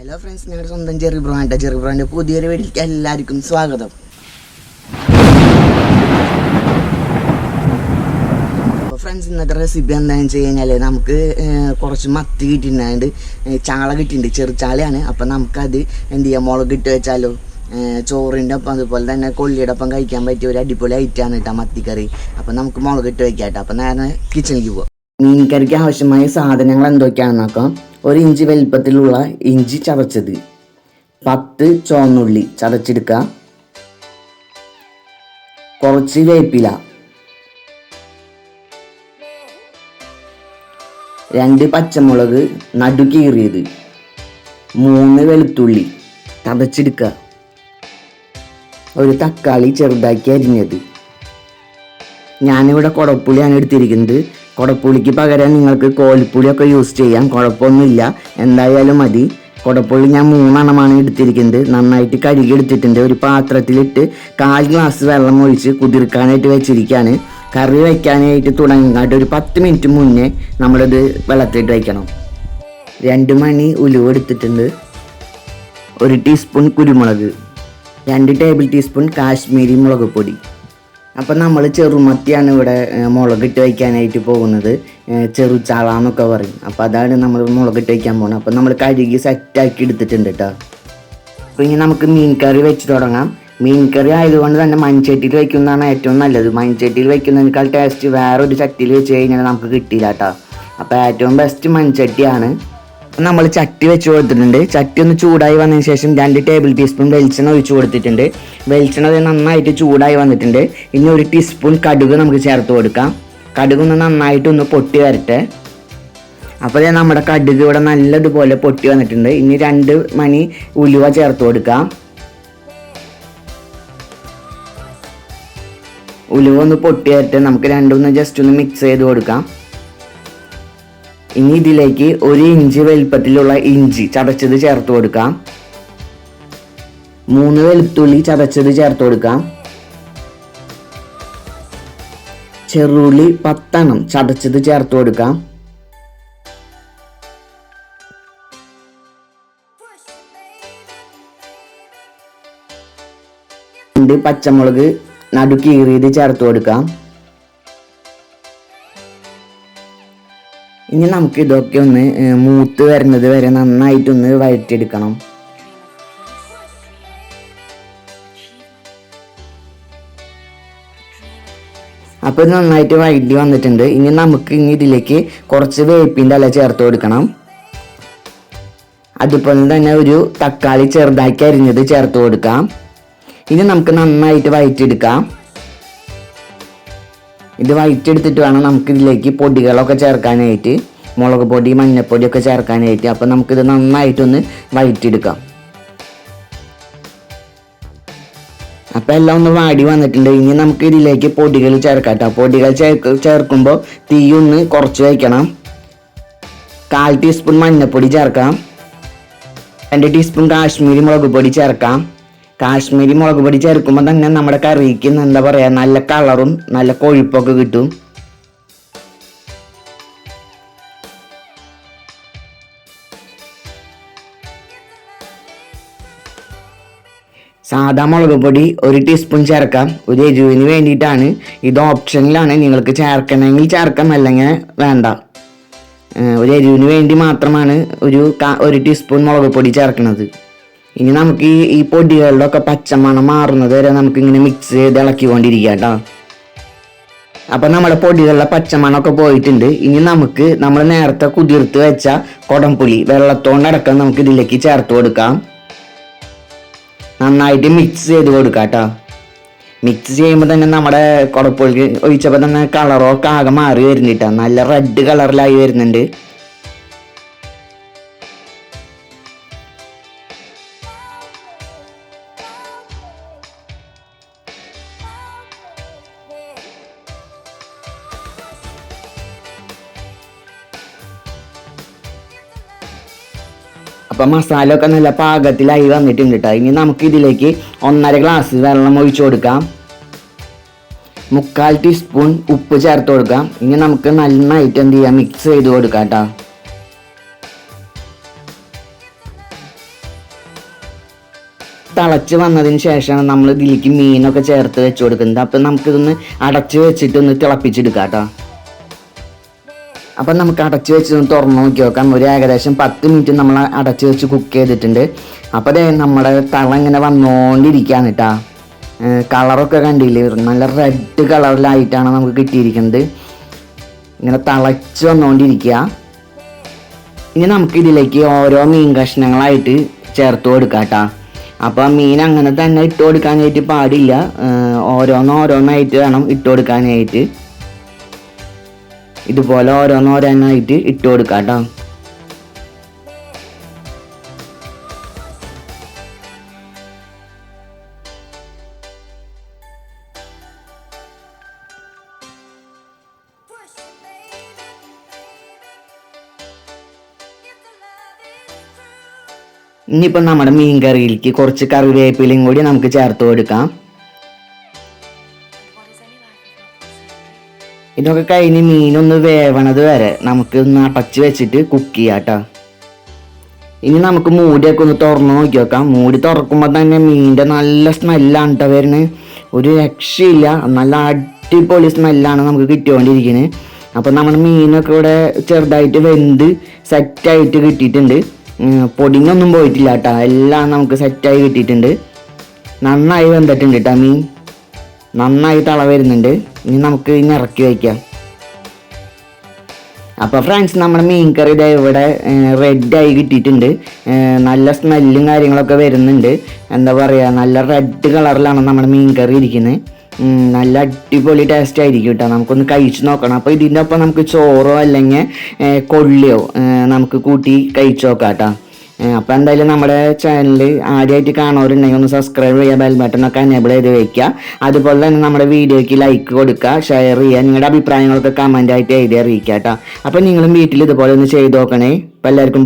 Hello friends ഞങ്ങളുടെ സ്വന്തം cherry brand cherry brand പുതിയൊരു വീട്ടിലേക്ക് എല്ലാവർക്കും സ്വാഗതം. അപ്പോൾ ഫ്രണ്ട്സ് ഇന്നത്തെ റെസിപ്പി എന്താണെന്ന് വെച്ച് കഴിഞ്ഞാൽ നമുക്ക് കുറച്ച് മത്തി കിട്ടിയിട്ടുണ്ട്. ചാള കിട്ടിയിട്ടുണ്ട് ചെറുചാളയാണ് അപ്പം നമുക്കത് എന്ത് ചെയ്യാം? മുളക് ഇട്ട് വെച്ചാലോ? ചോറിന്റെ ഒപ്പം അതുപോലെ തന്നെ കൊള്ളിയുടെ ഒപ്പം കഴിക്കാൻ പറ്റിയ ഒരു അടിപൊളി ഐറ്റമാണ് കേട്ടോ മത്തിക്കറി. അപ്പം നമുക്ക് മുളക് ഇട്ട് വെക്കാം കേട്ടോ അപ്പം നേരെ കിച്ചണിലേക്ക് മീൻ കറിക്ക് ആവശ്യമായ സാധനങ്ങൾ എന്തൊക്കെയാണെന്ന് നോക്കാം. ഒരു ഇഞ്ചി വലിപ്പത്തിലുള്ള ഇഞ്ചി ചതച്ചത്. പത്ത് ചുവന്നുള്ളി ചതച്ചെടുക്കുക കുറച്ച് വേപ്പില. രണ്ട് പച്ചമുളക് നടുക്കീറിയത്. മൂന്ന് വെളുത്തുള്ളി ചതച്ചെടുക്കുക ഒരു തക്കാളി ചെറുതാക്കി അരിഞ്ഞത്. ഞാനിവിടെ കുടപ്പുള്ളിയാണ് എടുത്തിരിക്കുന്നത്. കുടപ്പുളിക്ക് പകരം നിങ്ങൾക്ക് കോലിപ്പുളിയൊക്കെ യൂസ് ചെയ്യാം. കുഴപ്പമൊന്നുമില്ല. എന്തായാലും മതി. കുടപ്പുള്ളി ഞാൻ മൂന്നെണ്ണമാണ് എടുത്തിരിക്കുന്നത്. നന്നായിട്ട് കഴുകി എടുത്തിട്ടുണ്ട്. ഒരു പാത്രത്തിലിട്ട് കാൽ ഗ്ലാസ് വെള്ളം ഒഴിച്ച് കുതിർക്കാനായിട്ട് വെച്ചിരിക്കുകയാണ് കറി വയ്ക്കാനായിട്ട് തുടങ്ങാട്ട് ഒരു പത്ത് മിനിറ്റ് മുന്നേ നമ്മളിത് വെള്ളത്തിലിട്ട് വയ്ക്കണം രണ്ട് മണി ഉലുവ എടുത്തിട്ടുണ്ട്. ഒരു ടീസ്പൂൺ കുരുമുളക്. രണ്ട് ടേബിൾ ടീസ്പൂൺ കാശ്മീരി മുളക് പൊടി. അപ്പം നമ്മൾ ചെറുമത്തിയാണ് ഇവിടെ മുളകിട്ട് വയ്ക്കാനായിട്ട് പോകുന്നത്. ചെറുചാള എന്നൊക്കെ പറയും. അപ്പോൾ അതാണ് നമ്മൾ മുളകിട്ട് വയ്ക്കാൻ പോകുന്നത് അപ്പം നമ്മൾ കഴുകി സെറ്റാക്കി എടുത്തിട്ടുണ്ട് കേട്ടോ അപ്പോൾ ഇനി നമുക്ക് മീൻ കറി വെച്ച് തുടങ്ങാം. മീൻ കറി ആയതുകൊണ്ട് തന്നെ മൺചട്ടിയിൽ വയ്ക്കുന്നതാണ് ഏറ്റവും നല്ലത്. മൺചട്ടിയിൽ വയ്ക്കുന്നതിനേക്കാൾ ടേസ്റ്റ് വേറെ ഒരു ചട്ടിയിൽ വെച്ച് കഴിഞ്ഞാൽ നമുക്ക് കിട്ടിയില്ല കേട്ടോ അപ്പോൾ ഏറ്റവും ബെസ്റ്റ് മൺചട്ടിയാണ്. നമ്മൾ ചട്ടി വെച്ച് കൊടുത്തിട്ടുണ്ട്. ചട്ടി ഒന്ന് ചൂടായി വന്നതിന് ശേഷം രണ്ട് ടേബിൾ ടീസ്പൂൺ വെളിച്ചെണ്ണ ഒഴിച്ചു കൊടുത്തിട്ടുണ്ട്. വെളിച്ചെണ്ണ നന്നായിട്ട് ചൂടായി വന്നിട്ടുണ്ട്. ഇനി ഒരു ടീസ്പൂൺ കടുക് നമുക്ക് ചേർത്ത് കൊടുക്കാം. കടുക് ഒന്ന് നന്നായിട്ട് ഒന്ന് പൊട്ടി വരട്ടെ. അപ്പോൾ നമ്മുടെ കടുക് ഇവിടെ നല്ലതുപോലെ പൊട്ടി വന്നിട്ടുണ്ട്. ഇനി രണ്ട് മണി ഉലുവ ചേർത്ത് കൊടുക്കാം. ഉലുവ ഒന്ന് പൊട്ടി വരട്ടെ. നമുക്ക് രണ്ടൊന്ന് ജസ്റ്റ് ഒന്ന് മിക്സ് ചെയ്ത് കൊടുക്കാം. ഇനി ഇതിലേക്ക് ഒരു ഇഞ്ച് വലിപ്പത്തിലുള്ള ഇഞ്ചി ചതച്ചത് ചേർത്ത് കൊടുക്കാം. മൂന്ന് വെളുത്തുള്ളി ചതച്ചത് ചേർത്ത് കൊടുക്കാം. ചെറുള്ളി പത്തെണ്ണം ചതച്ചത് ചേർത്ത് കൊടുക്കാം. രണ്ട് പച്ചമുളക് നടുക്കീറിയത് ചേർത്ത് കൊടുക്കാം. ഇനി നമുക്ക് ഇതൊക്കെ ഒന്ന് മൂത്ത് വരുന്നത് വരെ നന്നായിട്ടൊന്ന് വഴറ്റിയെടുക്കണം. അപ്പോൾ ഇത് നന്നായിട്ട് വഴറ്റി വന്നിട്ടുണ്ട്. ഇനി നമുക്ക് ഇനി ഇതിലേക്ക് കുറച്ച് വേപ്പിന്റെ ഇല ചേർത്ത് കൊടുക്കണം. അതുപോലെ തന്നെ ഒരു തക്കാളി ചെറുതാക്കി അരിഞ്ഞത് ചേർത്ത് കൊടുക്കാം. ഇനി നമുക്ക് നന്നായിട്ട് വഴറ്റിയെടുക്കാം. ഇത് വഴറ്റിയെടുത്തിട്ട് വേണം നമുക്കിതിലേക്ക് പൊടികളൊക്കെ ചേർക്കാനായിട്ട്. മുളക് പൊടി മഞ്ഞപ്പൊടിയൊക്കെ ചേർക്കാനായിട്ട്. അപ്പം നമുക്കിത് നന്നായിട്ടൊന്ന് വഴറ്റിയെടുക്കാം അപ്പം എല്ലാം ഒന്ന് വാടി വന്നിട്ടുണ്ട്. ഇനി നമുക്ക് ഇതിലേക്ക് പൊടികൾ ചേർക്കാം കേട്ടോ പൊടികൾ ചേർക്ക് ചേർക്കുമ്പോൾ തീ ഒന്ന് കുറച്ച് വയ്ക്കണം. കാൽ ടീസ്പൂൺ മഞ്ഞൾപ്പൊടി ചേർക്കാം. രണ്ട് ടീസ്പൂൺ കാശ്മീരി മുളക് പൊടി ചേർക്കാം. കാശ്മീരി മുളക് പൊടി ചേർക്കുമ്പോൾ തന്നെ നമ്മുടെ കറിക്ക് എന്താ പറയുക നല്ല കളറും നല്ല കൊഴുപ്പൊക്കെ കിട്ടും. സാധാ മുളക് പൊടി ഒരു ടീസ്പൂൺ ചേർക്കാം. ഒരു എരിവിന് വേണ്ടിയിട്ടാണ്. ഇത് ഓപ്ഷനിലാണ്. നിങ്ങൾക്ക് ചേർക്കണമെങ്കിൽ ചേർക്കാം അല്ലെങ്കിൽ വേണ്ട. ഒരു എരിവിന് വേണ്ടി മാത്രമാണ് ഒരു ഒരു ടീസ്പൂൺ മുളക് പൊടി ചേർക്കുന്നത്. ഇനി നമുക്ക് ഈ ഈ പൊടികളിലൊക്കെ പച്ചമണം മാറുന്നത് വരെ നമുക്ക് ഇങ്ങനെ മിക്സ് ചെയ്ത് ഇളക്കിക്കൊണ്ടിരിക്കാം കേട്ടോ അപ്പൊ നമ്മുടെ പൊടികളിലെ പച്ചമണമൊക്കെ പോയിട്ടുണ്ട്. ഇനി നമുക്ക് നമ്മൾ നേരത്തെ കുതിർത്ത് വെച്ച കൊടംപുളി വെള്ളത്തോണ്ടടക്കം നമുക്ക് ഇതിലേക്ക് ചേർത്ത് കൊടുക്കാം. നന്നായിട്ട് മിക്സ് ചെയ്ത് കൊടുക്കാം കേട്ടോ മിക്സ് ചെയ്യുമ്പോൾ തന്നെ നമ്മുടെ കുടപ്പുളിക്ക് ഒഴിച്ചപ്പോൾ തന്നെ കളറൊക്കെ ആകെ മാറി വരുന്നുണ്ട് നല്ല റെഡ് കളറിലായി വരുന്നുണ്ട്. അപ്പം മസാല ഒക്കെ നല്ല പാകത്തിലായി വന്നിട്ടുണ്ട് കേട്ടോ ഇനി നമുക്ക് ഇതിലേക്ക് ഒന്നര ഗ്ലാസ് വെള്ളം ഒഴിച്ചു കൊടുക്കാം. മുക്കാൽ ടീസ്പൂൺ ഉപ്പ് ചേർത്ത് കൊടുക്കാം. ഇനി നമുക്ക് നന്നായിട്ട് എന്ത് ചെയ്യാം? മിക്സ് ചെയ്ത് കൊടുക്കാം കേട്ടോ തിളച്ച് വന്നതിന് ശേഷമാണ് നമ്മൾ ഇതിലേക്ക് മീനൊക്കെ ചേർത്ത് വെച്ച് കൊടുക്കുന്നത്. അപ്പം നമുക്കിതൊന്ന് അടച്ച് വെച്ചിട്ട് ഒന്ന് തിളപ്പിച്ചെടുക്കാം കേട്ടോ അപ്പം നമുക്ക് അടച്ച് വെച്ച് തുറന്ന് നോക്കി നോക്കാം. ഒരു ഏകദേശം പത്ത് മിനിറ്റ് നമ്മൾ അടച്ച് വെച്ച് കുക്ക് ചെയ്തിട്ടുണ്ട്. അപ്പോൾ അതെ നമ്മുടെ തള ഇങ്ങനെ വന്നുകൊണ്ടിരിക്കുകയാണ് കേട്ടോ കളറൊക്കെ കണ്ടില്ലേ? നല്ല റെഡ് കളറിലായിട്ടാണ് നമുക്ക് കിട്ടിയിരിക്കുന്നത്. ഇങ്ങനെ തിളച്ച് വന്നുകൊണ്ടിരിക്കുക ഇനി നമുക്ക് ഇതിലേക്ക് ഓരോ മീൻ കഷ്ണങ്ങളായിട്ട് ചേർത്ത് കൊടുക്കാം കേട്ടോ അപ്പോൾ മീൻ അങ്ങനെ തന്നെ ഇട്ട് കൊടുക്കാനായിട്ട് പാടില്ല. ഓരോന്നോരോന്നായിട്ട് വേണം ഇട്ട് കൊടുക്കാനായിട്ട്. ഇതുപോലെ ഓരോന്നോരോന്നായിട്ട് ഇട്ട് കൊടുക്കാം കേട്ടോ. ഇനിയിപ്പോൾ നമ്മുടെ മീൻ കറിയിലേക്ക് കുറച്ച് കറിവേപ്പിലയും കൂടി നമുക്ക് ചേർത്ത് കൊടുക്കാം ഇതൊക്കെ കഴിഞ്ഞ് മീനൊന്ന് വേവണത് വരെ നമുക്ക് ഒന്ന് അടച്ച് വെച്ചിട്ട് കുക്ക് ചെയ്യാം കേട്ടോ ഇനി നമുക്ക് മൂടിയൊക്കെ ഒന്ന് തുറന്ന് നോക്കി മൂടി തുറക്കുമ്പോൾ തന്നെ മീനിന്റെ നല്ല സ്മെല്ലാണ് കേട്ടോ വരുന്നത്. ഒരു രക്ഷയില്ല. നല്ല അടിപൊളി സ്മെല്ലാണ് നമുക്ക് കിട്ടിക്കൊണ്ടിരിക്കുന്നത്. അപ്പോൾ നമ്മൾ മീനൊക്കെ ഇവിടെ ചെറുതായിട്ട് വെന്ത് സെറ്റായിട്ട് കിട്ടിയിട്ടുണ്ട്. പൊടിഞ്ഞൊന്നും പോയിട്ടില്ല കേട്ടോ എല്ലാം നമുക്ക് സെറ്റായി കിട്ടിയിട്ടുണ്ട്. നന്നായി വെന്തിട്ടുണ്ട് കേട്ടോ മീൻ. നന്നായി തള വരുന്നുണ്ട്. ഇനി നമുക്ക് ഇനി ഇറക്കി വയ്ക്കാം. അപ്പോൾ ഫ്രണ്ട്സ് നമ്മുടെ മീൻ കറി ദേ ഇവിടെ റെഡായി കിട്ടിയിട്ടുണ്ട്. നല്ല സ്മെല്ലും കാര്യങ്ങളൊക്കെ വരുന്നുണ്ട്. എന്താ പറയുക നല്ല റെഡ് കളറിലാണ് നമ്മുടെ മീൻ കറി ഇരിക്കുന്നത് നല്ല അടിപൊളി ടേസ്റ്റ് ആയിരിക്കും കേട്ടോ നമുക്കൊന്ന് കഴിച്ചു നോക്കണം. അപ്പോൾ ഇതിന്റെ ഒപ്പം നമുക്ക് ചോറോ അല്ലെങ്കിൽ കൊള്ളിയോ നമുക്ക് കൂട്ടി കഴിച്ചു നോക്കാം കേട്ടോ അപ്പോൾ എന്തായാലും നമ്മുടെ ചാനൽ ആദ്യമായിട്ട് കാണുന്നവരുണ്ടെങ്കിൽ ഒന്ന് സബ്സ്ക്രൈബ് ചെയ്യുക ബെൽ ബട്ടൺ ഒക്കെ എനേബിൾ ചെയ്ത് വെക്കുക. അതുപോലെ തന്നെ നമ്മുടെ വീഡിയോയ്ക്ക് ലൈക്ക് കൊടുക്കുക ഷെയർ ചെയ്യുക നിങ്ങളുടെ അഭിപ്രായങ്ങളൊക്കെ കമന്റ് ആയിട്ട് എഴുതി അറിയിക്കുക കേട്ടോ. അപ്പോൾ നിങ്ങളും വീട്ടിൽ ഇതുപോലെ ഒന്ന് ചെയ്ത് നോക്കണേ. അപ്പോൾ എല്ലാവർക്കും